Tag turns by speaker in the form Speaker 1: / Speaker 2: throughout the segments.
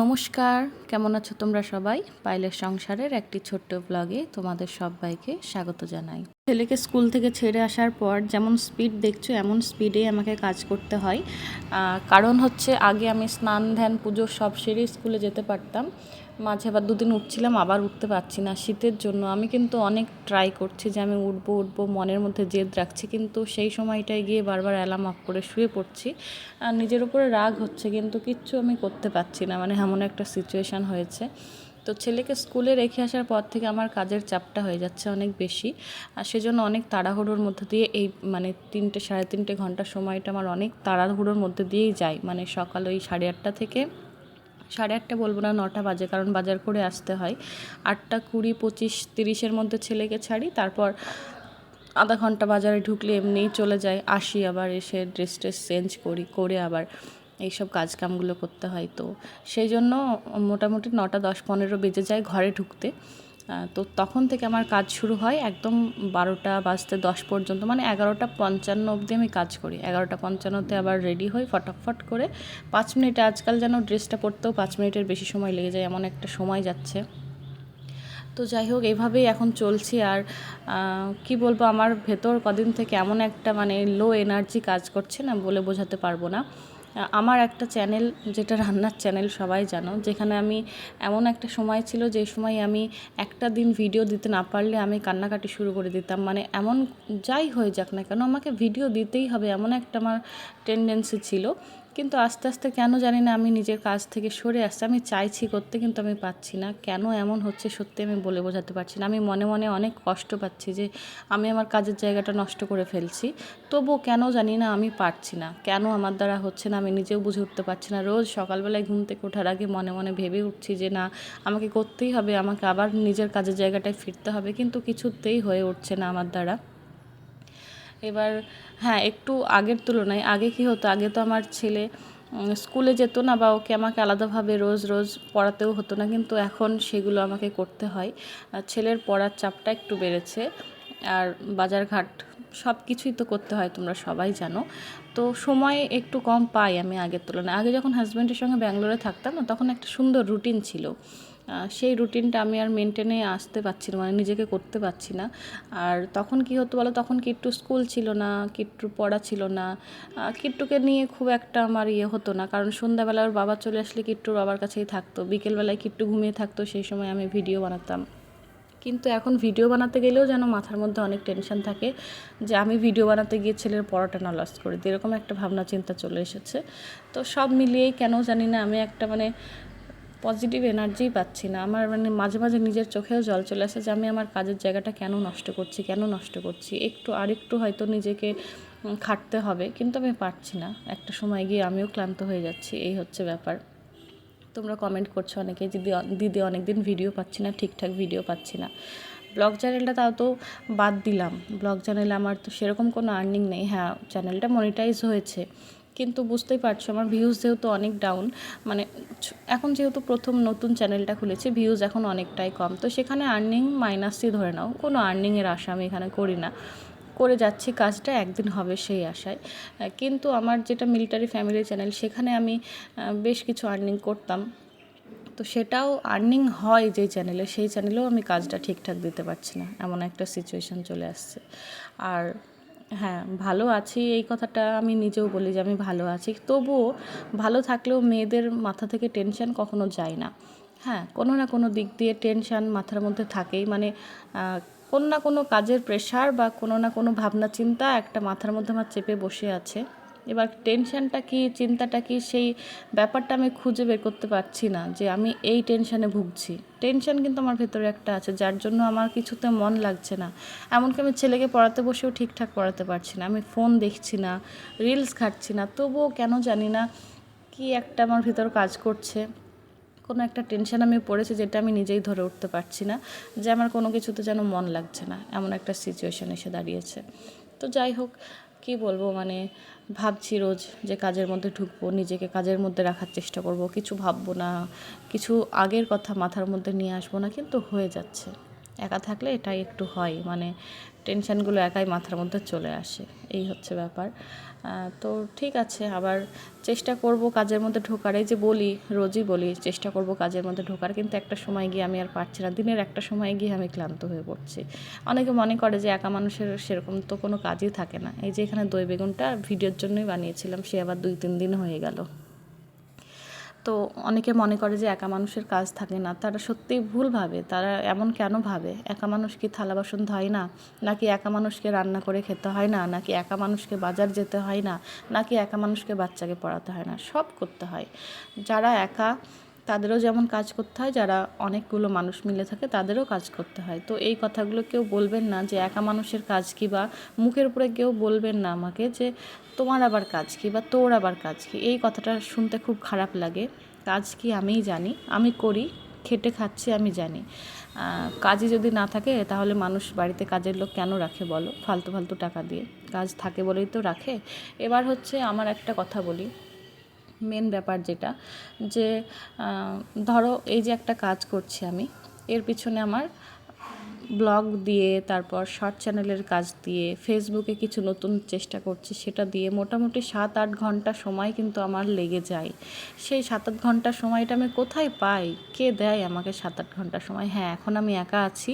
Speaker 1: নমস্কার, কেমন আছো তোমরা সবাই? পাইলের সংসারের একটি ছোট্ট ব্লগে তোমাদের সবাইকে স্বাগত জানাই। ছেলেকে স্কুল থেকে ছেড়ে আসার পর যেমন স্পিড দেখছ, এমন স্পিডে আমাকে কাজ করতে হয়। কারণ হচ্ছে আগে আমি স্নান, ধ্যান, পুজো সব সেরে স্কুলে যেতে পারতাম। মাঝে আবার দুদিন উঠছিলাম, আবার উঠতে পারছি না শীতের জন্য। আমি কিন্তু অনেক ট্রাই করছি যে আমি উঠবো উঠবো, মনের মধ্যে জেদ রাখছি, কিন্তু সেই সময়টায় গিয়ে বারবার অ্যালার্ম অফ করে শুয়ে পড়ছি। আর নিজের উপরে রাগ হচ্ছে, কিন্তু কিচ্ছু আমি করতে পারছি না মানে এমন একটা সিচুয়েশান হয়েছে। তো ছেলেকে স্কুলে রেখে আসার পর থেকে আমার কাজের চাপটা হয়ে যাচ্ছে অনেক বেশি। আর সেজন্য অনেক তাড়াহুড়োর মধ্যে দিয়ে এই মানে তিনটে, সাড়ে তিনটে ঘণ্টা সময়টা আমার অনেক তাড়াহুড়োর মধ্যে দিয়েই যায়। মানে সকাল ওই সাড়ে আটটা থেকে সাড়ে আটটা বলব না, নটা বাজে, কারণ বাজার করে আসতে হয়। আটটা কুড়ি পঁচিশ তিরিশের মধ্যে ছেলেকে ছাড়ি, তারপর আধা ঘণ্টা বাজারে ঢুকলে এমনিই চলে যায় আসি আবার এসে ড্রেস ট্রেস চেঞ্জ করি, করে আবার এইসব কাজকামগুলো করতে হয় তো। সেই জন্য মোটামুটি নটা দশ পনেরো বেজে যায় ঘরে ঢুকতে। তো তখন থেকে আমার কাজ শুরু হয় একদম বারোটা বাজতে দশ পর্যন্ত মানে এগারোটা পঞ্চান্ন অবধি আমি কাজ করি। এগারোটা পঞ্চান্নতে আবার রেডি হই ফটাফট করে। পাঁচ মিনিটে আজকাল যেন ড্রেসটা পরতেও পাঁচ মিনিটের বেশি সময় লেগে যায়, এমন একটা সময় যাচ্ছে। তো যাই হোক, এভাবেই এখন চলছি আর কি বলব, আমার ভেতর কদিন থেকে এমন একটা মানে লো এনার্জি কাজ করছে না বলে বোঝাতে পারব না। আমার একটা চ্যানেল, যেটা রান্নার চ্যানেল, সবাই জানো, যেখানে আমি এমন একটা সময় ছিল, যে সময় আমি একটা দিন ভিডিও দিতে না পারলে আমি কান্নাকাটি শুরু করে দিতাম। মানে এমন যাই হয়ে যাক না কেন, আমাকে ভিডিও দিতেই হবে, এমন একটা আমার টেন্ডেন্সি ছিল। কিন্তু আস্তে আস্তে কেন জানি না আমি নিজের কাজ থেকে সরে আসছি। আমি চাইছি করতে কিন্তু আমি পাচ্ছি না। কেন এমন হচ্ছে সত্যি আমি বলে বোঝাতে পারছি না। আমি মনে মনে অনেক কষ্ট পাচ্ছি যে আমি আমার কাজের জায়গাটা নষ্ট করে ফেলছি। তবুও কেন জানি না আমি পারছি না। কেন আমার দ্বারা হচ্ছে না আমি নিজেও বুঝে উঠতে পারছি না। রোজ সকালবেলায় ঘুম থেকে ওঠার আগে মনে মনে ভেবে উঠছি যে না, আমাকে করতেই হবে। আমাকে আবার নিজের কাজের জায়গাটায় ফিরতে হবে। কিন্তু কিছুতেই হয়ে উঠছে না আমার দ্বারা। এবার হ্যাঁ একটু আগের তুলনায়, আগে কি হতো? আগে তো আমার ছেলে স্কুলে যেত না বা ওকে আমাকে আলাদাভাবে রোজ রোজ পড়াতেও হতো না, কিন্তু এখন সেগুলো আমাকে করতে হয়। ছেলের পড়ার চাপটা একটু বেড়েছে। আর বাজারঘাট, সব কিছুই তো করতে হয়, তোমরা সবাই জানো। তো সময় একটু কম পাই আমি আগের তুলনায়। আগে যখন হাজব্যান্ডের সঙ্গে ব্যাঙ্গালোরে থাকতাম না, তখন একটা সুন্দর রুটিন ছিল। সেই রুটিনটা আমি আর মেনটেনে আসতে পারছি না মানে নিজেকে করতে পারছি না। আর তখন কি হতো বলো? তখন কিট্টু স্কুল ছিল না, কিট্টুর পড়া ছিল না। কিট্টুকে নিয়ে খুব একটা আমার ইয়ে হতো না, কারণ সন্ধ্যাবেলা ওর বাবা চলে আসলে কিট্টুর বাবার কাছেই থাকতো। বিকেলবেলায় কিট্টু ঘুমিয়ে থাকতো, সেই সময় আমি ভিডিও বানাতাম। কিন্তু এখন ভিডিও বানাতে গেলেও যেন মাথার মধ্যে অনেক টেনশন থাকে যে আমি ভিডিও বানাতে গিয়ে ছেলের পড়াটা না লস করে এরকম একটা ভাবনা চিন্তা চলে এসেছে। তো সব মিলিয়েই কেন জানি না আমি একটা মানে পজিটিভ এনার্জিই পাচ্ছি না। আমার মানে মাঝে মাঝে নিজের চোখেও জল চলে আসে যে আমি আমার কাজের জায়গাটা কেন নষ্ট করছি, কেন নষ্ট করছি? একটু আরেকটু হয়তো নিজেকে খাটতে হবে, কিন্তু আমি পারছি না। একটা সময় গিয়ে আমিও ক্লান্ত হয়ে যাচ্ছি, এই হচ্ছে ব্যাপার। তোমরা কমেন্ট করছ অনেকে দিদি দিদি অনেক দিন ভিডিও পাচ্ছি না, ঠিকঠাক ভিডিও পাচ্ছি না। ব্লগ চ্যানেলটা তাও তো বাদ দিলাম। ব্লগ চ্যানেলে আমার তো সেরকম কোনো আর্নিং নেই। হ্যাঁ চ্যানেলটা মনিটাইজ হয়েছে। কিন্তু বুঝতেই পারছ, আমার ভিউজ যেহেতু অনেক ডাউন মানে এখন যেহেতু প্রথম নতুন চ্যানেলটা খুলেছি ভিউজ এখন অনেকটাই কম। তো সেখানে আর্নিং মাইনাসই ধরে নাও, কোনো আর্নিংয়ের আশা আমি এখানে করি না। করে যাচ্ছি, কাজটা একদিন হবে সেই আশায়। কিন্তু আমার যেটা মিলিটারি ফ্যামিলি চ্যানেল সেখানে আমি বেশ কিছু আর্নিং করতাম। তো সেটাও আর্নিং হয় যে চ্যানেলে সেই চ্যানেলেও আমি কাজটা ঠিকঠাক দিতে পারছি না, এমন একটা সিচুয়েশান চলে আসছে। আর হ্যাঁ ভালো আছি, এই কথাটা আমি নিজেও বলি যে আমি ভালো আছি। তবুও ভালো থাকলেও মেয়েদের মাথা থেকে টেনশন কখনো যায় না। হ্যাঁ কোনো না কোনো দিক দিয়ে টেনশান মাথার মধ্যে থাকেই। মানে কোনো না কোনো কাজের প্রেশার বা কোনো না কোনো ভাবনা চিন্তা একটা মাথার মধ্যে আমার চেপে বসে আছে। এবার টেনশনটা কি, চিন্তাটা কি, সেই ব্যাপারটা আমি খুঁজে বের করতে পারছি না যে আমি এই টেনশানে ভুগছি। টেনশন কিন্তু আমার ভেতরে একটা আছে, যার জন্য আমার কিছুতে মন লাগছে না। এমনকি আমি ছেলেকে পড়াতে বসেও ঠিকঠাক পড়াতে পারছি না, আমি ফোন দেখছি না রিলস ঘাটছি না, তবুও কেন জানি না কি একটা আমার ভেতর কাজ করছে। কোনো একটা টেনশন আমি পড়েছি যেটা আমি নিজেই ধরে উঠতে পারছি না, যে আমার কোনো কিছুতে যেন মন লাগছে না, এমন একটা সিচুয়েশন এসে দাঁড়িয়েছে। তো যাই হোক, কি বলব মানে ভাবছি রোজ যে কাজের মধ্যে ঢুকবো, নিজেকে কাজের মধ্যে রাখার চেষ্টা করব। কিছু ভাববো না, কিছু আগের কথা মাথার মধ্যে নিয়ে আসব না, কিন্তু হয়ে যাচ্ছে। একা থাকলে এটাই একটু হয় মানে টেনশানগুলো একাই মাথার মধ্যে চলে আসে, এই হচ্ছে ব্যাপার। তো ঠিক আছে, আবার চেষ্টা করব কাজের মধ্যে ঢোকার। এই যে বলি, রোজই বলি, চেষ্টা করব কাজের মধ্যে ঢোকার, কিন্তু একটা সময় গিয়ে আমি আর পারছি না। দিনের একটা সময় গিয়ে আমি ক্লান্ত হয়ে পড়ছি। অনেকে মনে করে যে একা মানুষের সেরকম তো কোনো কাজই থাকে না। এই যে এখানে দই বেগুনটা ভিডিওর জন্যই বানিয়েছিলাম, সে আবার দুই তিন দিন হয়ে গেল। তো অনেকে মনে করে যে একা মানুষের কাজ থাকে না। তারা সত্যিই ভুল ভাবে। তারা এমন কেন ভাবে? একা মানুষ কি থালা বাসন ধয় না? নাকি একা মানুষকে রান্না করে খেতে হয় না? নাকি একা মানুষকে বাজার যেতে হয় না? নাকি একা মানুষকে বাচ্চাকে পড়াতে হয় না? সব করতে হয়। যারা একা তাদেরও যেমন কাজ করতে হয়, যারা অনেকগুলো মানুষ মিলে থাকে তাদেরও কাজ করতে হয়। তো এই কথাগুলো কেউ বলবেন না যে একা মানুষের কাজ কি বা মুখের উপরে কেউ বলবেন না আমাকে যে তোমার আবার কাজ কি বা তোর আবার কাজ কি? এই কথাটা শুনতে খুব খারাপ লাগে। কাজ কি আমিই জানি, আমি করি, খেটে খাচ্ছি আমি জানি। কাজই যদি না থাকে তাহলে মানুষ বাড়িতে কাজের লোক কেন রাখে বলো? ফালতু ফালতু টাকা দিয়ে। কাজ থাকে বলেই তো রাখে। এবার হচ্ছে আমার একটা কথা বলি। মেন ব্যাপার যেটা, যে ধরো এই যে একটা কাজ করছি আমি, এর পিছনে আমার ব্লগ দিয়ে, তারপর শর্ট চ্যানেলের কাজ দিয়ে ফেসবুকে কিছু নতুন চেষ্টা করছি, সেটা দিয়ে মোটামুটি সাত আট ঘণ্টা সময় কিন্তু আমার লেগে যায়। সেই সাত আট ঘণ্টা সময়টা আমি কোথায় পাই? কে দেয় আমাকে সাত আট ঘণ্টা সময়? হ্যাঁ এখন আমি একা আছি।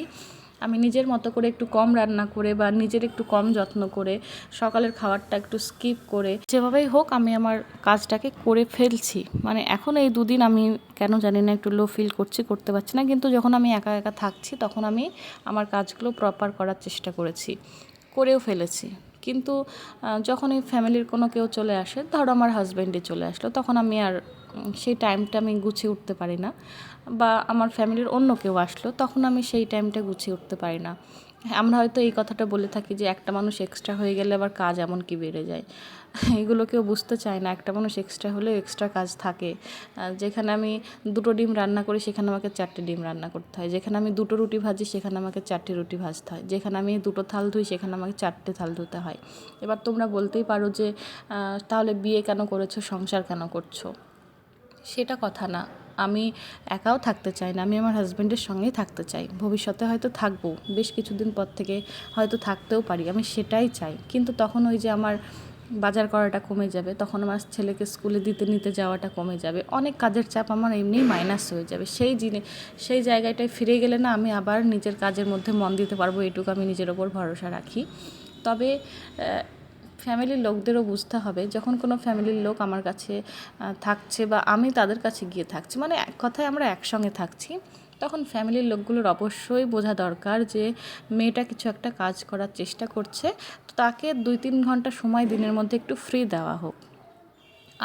Speaker 1: আমি নিজের মতো করে একটু কম রান্না করে বা নিজের একটু কম যত্ন করে সকালের খাবারটা একটু স্কিপ করে যেভাবেই হোক আমি আমার কাজটাকে করে ফেলছি। মানে এখন এই দুদিন আমি কেন জানি না একটু লো ফিল করছি, করতে পারছি না। কিন্তু যখন আমি একা একা থাকছি তখন আমি আমার কাজগুলো প্রপার করার চেষ্টা করেছি, করেও ফেলেছি। কিন্তু যখন এই ফ্যামিলির কোনো কেউ চলে আসে, ধরো আমার হাজব্যান্ডে চলে আসলো, তখন আমি আর সেই টাইমটা আমি গুছিয়ে উঠতে পারি না। বা আমার ফ্যামিলির অন্য কেউ আসলো, তখন আমি সেই টাইমটা গুছিয়ে উঠতে পারি না। আমরা হয়তো এই কথাটা বলে থাকি যে একটা মানুষ এক্সট্রা হয়ে গেলে আবার কাজ এমন কি বেড়ে যায়? এগুলো কেউ বুঝতে চায় না। একটা মানুষ এক্সট্রা হলেও এক্সট্রা কাজ থাকে। যেখানে আমি দুটো ডিম রান্না করি, সেখানে আমাকে চারটে ডিম রান্না করতে হয়। যেখানে আমি দুটো রুটি ভাজি, সেখানে আমাকে চারটে রুটি ভাজতে হয়। যেখানে আমি দুটো থাল ধুই, সেখানে আমাকে চারটে থাল ধুতে হয়। এবার তোমরা বলতেই পারো যে তাহলে বিয়ে কেন করেছ, সংসার কেন করছ? সেটা কথা না। আমি একাও থাকতে চাই না, আমি আমার হাজব্যান্ডের সঙ্গেই থাকতে চাই। ভবিষ্যতে হয়তো থাকব, বেশ কিছুদিন পর থেকে হয়তো থাকতেও পারি, আমি সেটাই চাই। কিন্তু তখন ওই যে আমার বাজার করাটা কমে যাবে, তখন আমার ছেলেকে স্কুলে দিতে নিতে যাওয়াটা কমে যাবে, অনেক কাজের চাপ আমার এমনিই মাইনাস হয়ে যাবে। সেই জিনিস সেই জায়গাটায় ফিরে গেলে না আমি আবার নিজের কাজের মধ্যে মন দিতে পারব, এটুকু আমি নিজের ওপর ভরসা রাখি। তবে ফ্যামিলির লোকদেরও বুঝতে হবে, যখন কোনো ফ্যামিলির লোক আমার কাছে থাকছে বা আমি তাদের কাছে গিয়ে থাকছি মানে এক কথায় আমরা একসঙ্গে থাকছি, তখন ফ্যামিলির লোকগুলোর অবশ্যই বোঝা দরকার যে মেয়েটা কিছু একটা কাজ করার চেষ্টা করছে, তো তাকে দুই তিন ঘণ্টা সময় দিনের মধ্যে একটু ফ্রি দেওয়া হোক।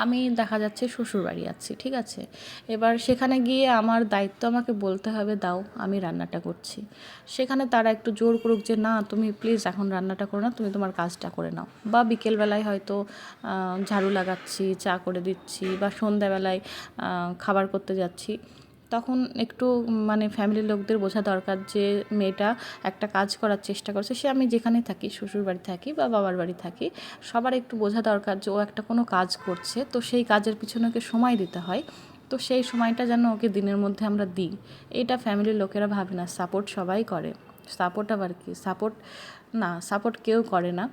Speaker 1: আমি দেখা যাচ্ছে শ্বশুর বাড়ি আছি, ঠিক আছে? এবার সেখানে গিয়ে আমার দায়িত্ব আমাকে বলতে হবে, দাও, আমি রান্নাটা করছি। সেখানে তারা একটু জোর করুক যে, না, তুমি প্লিজ এখন রান্নাটা করো না, তুমি তোমার কাজটা করে নাও। বা বিকেলবেলায় হয়তো ঝাড়ু লাগাচ্ছি, চা করে দিচ্ছি বা সন্ধ্যাবেলায় খাবার করতে যাচ্ছি। তখন একটু মানে ফ্যামিলির লোকদের বোঝা দরকার যে মেয়েটা একটা কাজ করার চেষ্টা করছে। সে আমি যেখানে থাকি, শ্বশুর বাড়ি থাকি বা বাবার বাড়ি থাকি, সবার একটু বোঝা দরকার যে ও একটা কোনো কাজ করছে। তো সেই কাজের পিছনে ওকে সময় দিতে হয়। তো সেই সময়টা যেন ওকে দিনের মধ্যে আমরা দিই। এটা ফ্যামিলির লোকেরা ভাবে না সাপোর্ট সবাই করে। সাপোর্ট আবার কি? সাপোর্ট না, সাপোর্ট কেউ করে না।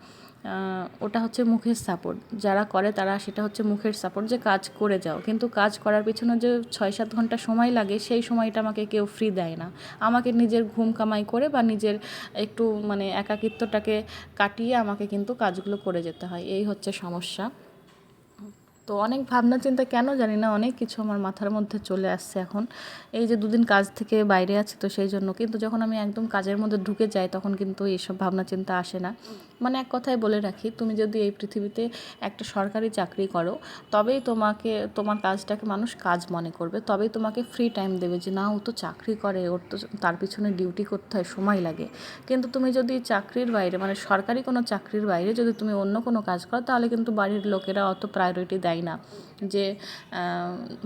Speaker 1: ওটা হচ্ছে মুখের সাপোর্ট। যারা করে তারা সেটা হচ্ছে মুখের সাপোর্ট যে কাজ করে যাও। কিন্তু কাজ করার পিছনে যে ছয় সাত ঘণ্টা সময় লাগে, সেই সময়টা আমাকে কেউ ফ্রি দেয় না। আমাকে নিজের ঘুম কামাই করে বা নিজের একটু মানে একাকিত্বটাকে কাটিয়ে আমাকে কিন্তু কাজগুলো করে যেতে হয়। এই হচ্ছে সমস্যা। তো অনেক ভাবনা চিন্তা কেন জানি না, অনেক কিছু আমার মাথার মধ্যে চলে আসছে এখন। এই যে দুদিন কাজ থেকে বাইরে আছি তো সেই জন্য, কিন্তু যখন আমি একদম কাজের মধ্যে ঢুকে যাই তখন কিন্তু এইসব ভাবনা চিন্তা আসে না। মানে এক কথায় বলে রাখি, তুমি যদি এই পৃথিবীতে একটা সরকারি চাকরি করো, তবেই তোমাকে, তোমার কাজটাকে মানুষ কাজ মনে করবে, তবেই তোমাকে ফ্রি টাইম দেবে যে না, ও তো চাকরি করে, ওর তো তার পিছনে ডিউটি করতে হয়, সময় লাগে। কিন্তু তুমি যদি চাকরির বাইরে মানে সরকারি কোনো চাকরির বাইরে যদি তুমি অন্য কোনো কাজ করো, তাহলে কিন্তু বাড়ির লোকেরা অত প্রায়োরিটি দেয় না। যে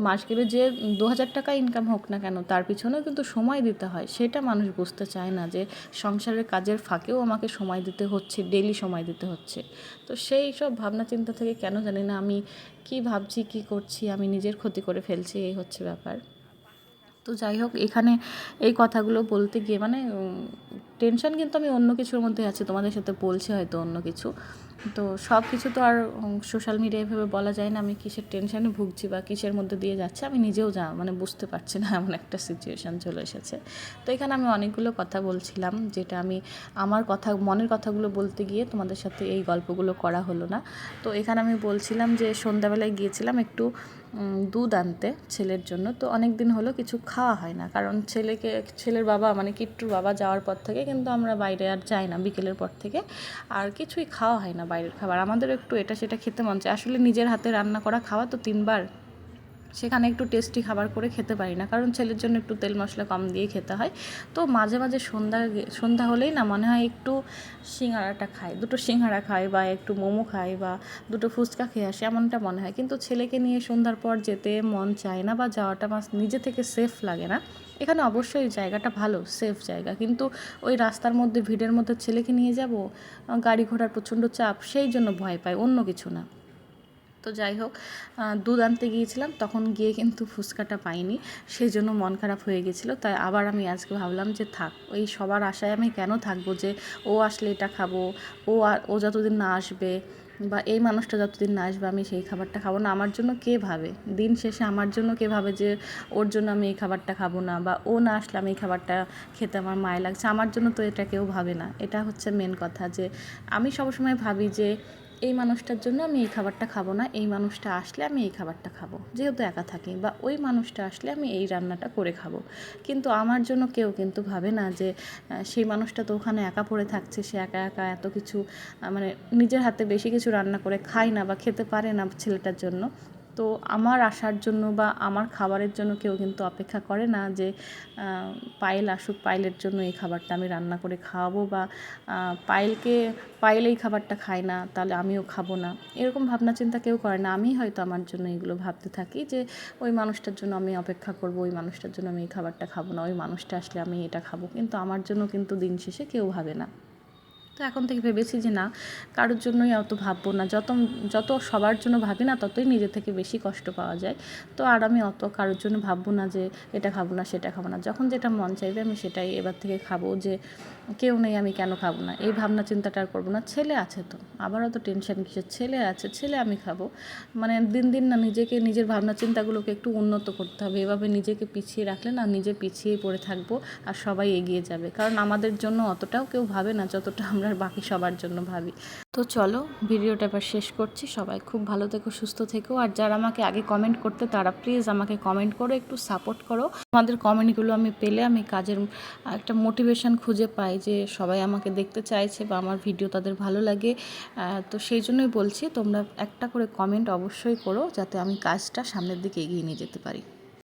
Speaker 1: মাস গেলে যে দু হাজার টাকা ইনকাম হোক না কেন, তার পিছনেও কিন্তু সময় দিতে হয়। সেটা মানুষ বুঝতে চায় না যে, সংসারের কাজের ফাঁকেও আমাকে সময় দিতে হচ্ছে ডেলি সময় দিতে হচ্ছে। তো সেই সব ভাবনা চিন্তা থেকে কেন জানি না আমি কি ভাবছি, কি করছি, আমি নিজের ক্ষতি করে ফেলছি, এই হচ্ছে ব্যাপার। তো যাই হোক, এখানে এই কথাগুলো বলতে গিয়ে মানে টেনশন কিন্তু আমি অন্য কিছুর মধ্যে আছি, তোমাদের সাথে বলছি হয়তো অন্য কিছু। তো সব কিছু তো আর সোশ্যাল মিডিয়ায় ভেবে বলা যায় না, আমি কিসের টেনশানে ভুগছি বা কিসের মধ্যে দিয়ে যাচ্ছে, আমি নিজেও যা মানে বুঝতে পারছি না, এমন একটা সিচুয়েশান চলে এসেছে। তো এখানে আমি অনেকগুলো কথা বলছিলাম, যেটা আমি আমার কথা, মনের কথাগুলো বলতে গিয়ে তোমাদের সাথে এই গল্পগুলো করা হলো না। তো এখানে আমি বলছিলাম যে, সন্ধ্যাবেলায় গিয়েছিলাম একটু দুধ আনতে ছেলের জন্য। তো অনেক দিন হলো কিছু খাওয়া হয় না। কারণ ছেলেকে, ছেলের বাবা মানে কিট্টুর বাবা যাওয়ার পর থেকে কিন্তু আমরা বাইরে আর যাই না বিকেলের পর থেকে। আর কিছুই খাওয়া হয় না বাইরের খাবার। আমাদের একটু এটা সেটা খেতে মন চায়। আসলে নিজের হাতে রান্না করা খাওয়া তো তিনবার সেখানে একটু টেস্টি খাবার করে খেতে পারি না। কারণ ছেলের জন্য একটু তেল মশলা কম দিয়ে খেতে হয়। তো মাঝে মাঝে সন্ধ্যা সন্ধ্যা হলেই না মনে হয় একটু সিঙ্গাড়াটা খাই, দুটো সিঙ্গাড়া খাই বা একটু মোমো খাই বা দুটো ফুচকা খেয়ে আসি, এমনটা মনে হয়। কিন্তু ছেলেকে নিয়ে সন্ধ্যার পর যেতে মন চায় না বা যাওয়াটা আমার নিজে থেকে সেফ লাগে না। এখানে অবশ্যই জায়গাটা ভালো সেফ জায়গা। কিন্তু ওই রাস্তার মধ্যে, ভিড়ের মধ্যে ছেলেকে নিয়ে যাব, গাড়ি ঘোড়ার প্রচণ্ড চাপ, সেই জন্য ভয় পায়, অন্য কিছু না। তো যাই হোক দুধ আনতে গিয়েছিলাম, তখন গিয়ে কিন্তু ফুচকাটা পাইনি, সেই জন্য মন খারাপ হয়ে গেছিল তাই আবার আমি আজকে ভাবলাম যে থাক, ওই সবার আশায় আমি কেন থাকব যে ও আসলে এটা খাব, ও আর, ও যতদিন না আসবে বা এই মানুষটা যতদিন না আসবে আমি সেই খাবারটা খাব না। আমার জন্য কে ভাবে? দিন শেষে আমার জন্য কে ভাবে যে ওর জন্য আমি এই খাবারটা খাব না বা ও না আসলে আমি এই খাবারটা খেতে আমার মায় লাগছে? আমার জন্য তো এটা কেউ ভাবে না। এটা হচ্ছে মেন কথা যে আমি সবসময় ভাবি যে এই মানুষটার জন্য আমি এই খাবারটা খাব না, এই মানুষটা আসলে আমি এই খাবারটা খাব। যেহেতু একা থাকি বা ওই মানুষটা আসলে আমি এই রান্নাটা করে খাব। কিন্তু আমার জন্য কেউ কিন্তু ভাবে না যে সেই মানুষটা তো ওখানে একা পড়ে থাকছে, সে একা একা এত কিছু মানে নিজের হাতে বেশি কিছু রান্না করে খায় না বা খেতে পারে না ছেলেটার জন্য। তো আমার আসার জন্য বা আমার খাবারের জন্য কেউ কিন্তু অপেক্ষা করে না যে পায়েল আসুক, পায়েলের জন্য এই খাবারটা আমি রান্না করে খাওয়াবো বা পায়েলকে, পায়েল এই খাবারটা খায় না, তাহলে আমিও খাব না। এরকম ভাবনা চিন্তা কেউ করে না। আমি হয়তো আমার জন্য এগুলো ভাবতে থাকি যে, ওই মানুষটার জন্য আমি অপেক্ষা করব, ওই মানুষটার জন্য আমি এই খাবারটা খাব না, ওই মানুষটা আসলে আমি এটা খাব। কিন্তু আমার জন্য কিন্তু দিন শেষে কেউ ভাবে না। তো এখন থেকে ভেবেছি যে না, কারোর জন্যই অত ভাববো না। যত যত সবার জন্য ভাবি না, ততই নিজে থেকে বেশি কষ্ট পাওয়া যায়। তো আর আমি অত কারোর জন্য ভাববো না যে এটা খাব না, সেটা খাব না। যখন যেটা মন চাইবে আমি সেটাই এবার থেকে খাব যে কেউ নেই, আমি কেন খাব না? এই ভাবনা চিন্তাটা আর করব না। ছেলে আছে তো, আবারও তো টেনশন কিসের? ছেলে আছে, ছেলে আমি খাব। মানে দিন দিন না নিজেকে, নিজের ভাবনা চিন্তাগুলোকে একটু উন্নত করতে হবে। এভাবে নিজেকে পিছিয়ে রাখলে না নিজে পিছিয়ে পড়ে থাকব আর সবাই এগিয়ে যাবে। কারণ আমাদের জন্য অতটাও কেউ ভাবে না, যতটা আমরা বাকি সবার জন্য ভাবি। তো চলো, ভিডিওটা এবার শেষ করছি। সবাই খুব ভালো থেকো, সুস্থ থেকো। আর যারা আমাকে আগে কমেন্ট করতে, তারা প্লিজ আমাকে কমেন্ট করো, একটু সাপোর্ট করো। আমাদের কমেন্টগুলো আমি পেলে আমি কাজের, একটা মোটিভেশন খুঁজে পাই যে সবাই আমাকে দেখতে চাইছে বা আমার ভিডিও তাদের ভালো লাগে। তো সেই জন্যই বলছি, তোমরা একটা করে কমেন্ট অবশ্যই করো, যাতে আমি কাজটা সামনের দিকে এগিয়ে নিয়ে যেতে পারি।